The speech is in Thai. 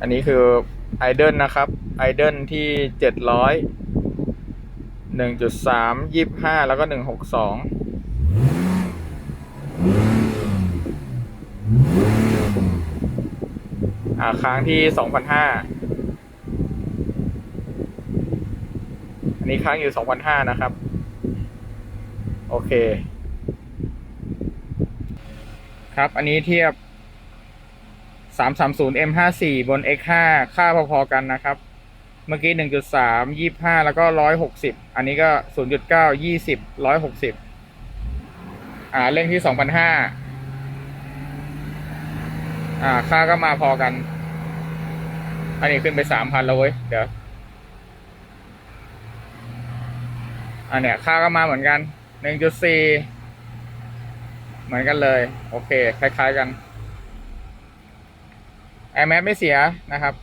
อันนี้คือไอเดิลนะครับไอเดิลที่เจ็ดร้อยหนึ่งจุดสามยี่ห้าแล้วก็หนึ่งหกสองอ่าค้างที่สองพันห้าอันนี้ค้างอยู่สองพันห้านะครับ โอเค ครับอันนี้เทียบ 330 M54 บน X5 ค่าพอๆกันนะครับ เมื่อกี้ 1.3 25 แล้วก็ 160 อันนี้ก็ 0.9 20 160 อ่าเร่งที่ 2,500 อ่า ค่าก็มาพอกัน อันนี้ขึ้นไป 3,000 แล้วเว้ย เดี๋ยว อันเนี้ยค่าก็มาเหมือนกัน 1.4 เหมือนกันเลย โอเค คล้าย ๆ กัน แอร์แมสไม่เสียนะครับ